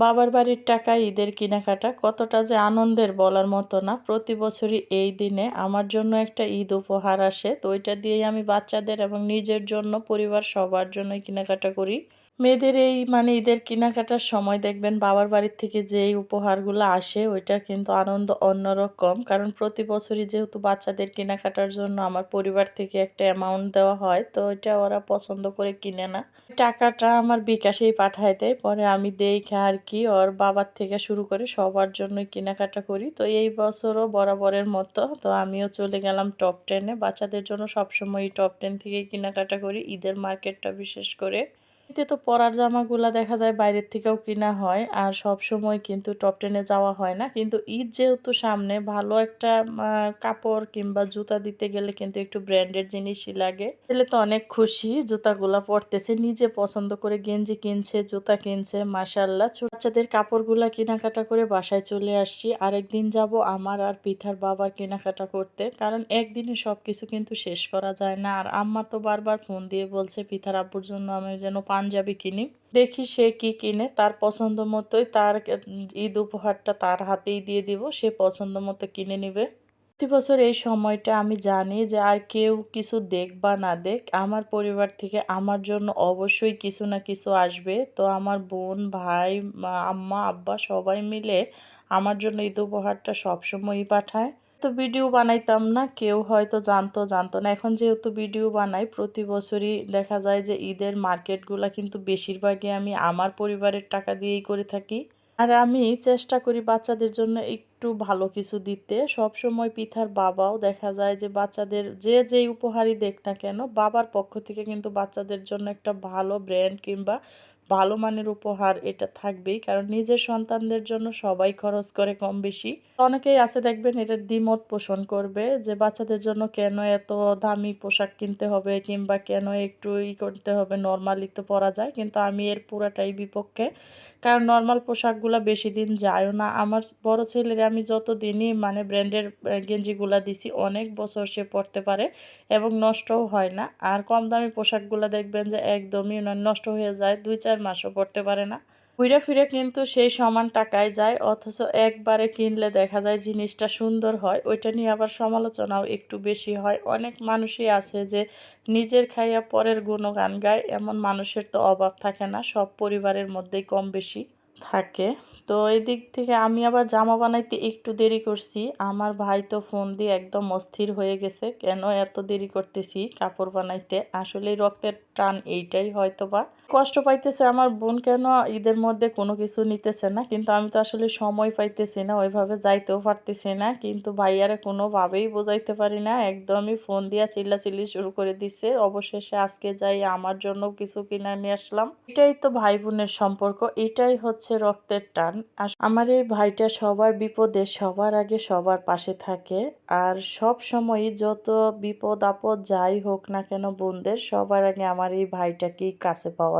বাবার বাড়ির টাকা ঈদের কেনাকাটা কতটা যে আনন্দের বলার মতো না। প্রতি বছরই এই দিনে আমার জন্য একটা ঈদ উপহার আসে। তো ওইটা দিয়েই আমি বাচ্চাদের এবং নিজের জন্য, পরিবার সবার জন্যই কেনাকাটা করি। মেয়েদের এই মানে ঈদের কেনাকাটার সময় দেখবেন বাবার বাড়ির থেকে যেই উপহারগুলো আসে, ওইটা কিন্তু আনন্দ অন্যরকম। কারণ প্রতি বছরই যেহেতু বাচ্চাদের কেনাকাটার জন্য আমার পরিবার থেকে একটা অ্যামাউন্ট দেওয়া হয়, তো ওইটা ওরা পছন্দ করে কিনে না। টাকাটা আমার বিকাশেই পাঠায় দেয়, পরে আমি দেখে আর কি, ওর বাবার থেকে শুরু করে সবার জন্যই কেনাকাটা করি। তো এই বছরও বরাবরের মতো, তো আমিও চলে গেলাম টপ টেনে বাচ্চাদের জন্য সবসময় টপ টেন থেকেই কেনাকাটা করি, ঈদের মার্কেটটা বিশেষ করে। এতে তো পরার জামাগুলা দেখা যায় বাইরের থেকেও কিনা হয়, আর সব সময় কিন্তু টপ টেনে যাওয়া হয় না। কিন্তু ঈদ যেহেতু সামনে, ভালো একটা কাপড় কিংবা জুতা দিতে গেলে কিন্তু একটু ব্র্যান্ডের জিনিসই লাগে। ছেলে তো অনেক খুশি, জুতাগুলা পরতেছে, নিজে পছন্দ করে গেঞ্জি কিনছে, জুতা কিনছে মাসাল্লাহ বাচ্চাদের কাপড়গুলা কেনাকাটা করে বাসায় চলে আসছি। আরেকদিন যাব আমার আর পিঠার বাবার কেনাকাটা করতে, কারণ একদিনে সব কিছু কিন্তু শেষ করা যায় না। আর আম্মা তো বারবার ফোন দিয়ে বলছে, পিঠার আব্বুর জন্য আমি যেন পাঞ্জাবি কিনি। দেখি সে কি কিনে, তার পছন্দ মতোই তার ঈদ উপহারটা তার হাতেই দিয়ে দিব, সে পছন্দ মতো কিনে নিবে। প্রতি বছর এই সময়টা আমি জানি যে আর কেউ কিছু দেখ বা না দেখ, আমার পরিবার থেকে আমার জন্য অবশ্যই কিছু না কিছু আসবে। তো আমার বোন, ভাই আম্মা, আব্বা সবাই মিলে আমার জন্য ঈদ উপহারটা সবসময়ই পাঠায়। তো ভিডিও বানাইতাম না, কেউ হয়তো জানতো জানতো না। এখন যেহেতু ভিডিও বানাই, প্রতি বছরই দেখা যায় যে ঈদের মার্কেটগুলো কিন্তু বেশিরভাগই আমি আমার পরিবারের টাকা দিয়েই করে থাকি। আর আমি চেষ্টা করি বাচ্চাদের জন্য একটু ভালো কিছু দিতে। সব সময় পিঠার বাবাও দেখা যায় যে বাচ্চাদের যে যেই উপহারই দেখ না কেন, বাবার পক্ষ থেকে কিন্তু বাচ্চাদের জন্য একটা ভালো ব্র্যান্ড কিংবা ভালো মানের উপহার এটা থাকবেই। কারণ নিজের সন্তানদের জন্য সবাই খরচ করে কম বেশি। অনেকেই আছে দেখবেন এটা দ্বিমত পোষণ করবে যে বাচ্চাদের জন্য কেন এত দামি পোশাক কিনতে হবে কিংবা কেন একটু ই করতে হবে নর্মালি তো পরা যায়। কিন্তু আমি এর পুরাটাই বিপক্ষে। কারণ নর্মাল পোশাকগুলো বেশি দিন যায়ও না। আমার বড় ছেলের আমি যত দিনই মানে ব্র্যান্ডের গেঞ্জিগুলা দিছি, অনেক বছর সে পরতে পারে এবং নষ্টও হয় না। আর কম দামি পোশাকগুলো দেখবেন যে একদমই নষ্ট হয়ে যায়, দুই চার মাসও পড়তে পারে না। ঘুরে ফিরে কিন্তু সেই সমান টাকায় যায়, অথচ একবারে কিনলে দেখা যায় জিনিসটা সুন্দর হয়, ওইটা নিয়ে আবার সমালোচনাও একটু বেশি হয়। অনেক মানুষই আছে যে নিজের খাইয়া পরের গুণগান গায়, এমন মানুষের তো অভাব থাকে না, সব পরিবারের মধ্যেই কম বেশি। থাকে। তো এই দিক থেকে আমি আবার জামা বানাইতে একটু দেরি করছি। আমার ভাই তো ফোন দিয়ে একদম অস্থির হয়ে গেছে। কেন এত দেরি করতেছি কাপড় বানাইতে? আসলে রক্তের টান এইটাই হয়তো বা কষ্ট পাইতেছে আমার বোন কেন ঈদের মধ্যে কোনো কিছু নিতেছে না? কিন্তু আমি তো আসলে সময় পাইতেছি না, ওইভাবে যাইতেও পারতেছি না। কিন্তু ভাইয়ারে কোনোভাবেই বোঝাইতে পারি না। একদমই ফোন দিয়া চিল্লাচিল্লি শুরু করে দিছে। অবশেষে আজকে যাই আমার জন্য কিছু কিনা নিয়ে আসলাম। এটাই তো ভাই বোনের সম্পর্ক, এটাই হচ্ছে রক্তের টান। আর আমার এই ভাইটা সবার বিপদে সবার আগে সবার পাশে থাকে। আর সব সময় যত বিপদ আপদ যাই হোক না কেন বোনদের সবার আগে আমার এই ভাইটাকেই কাছে পাওয়া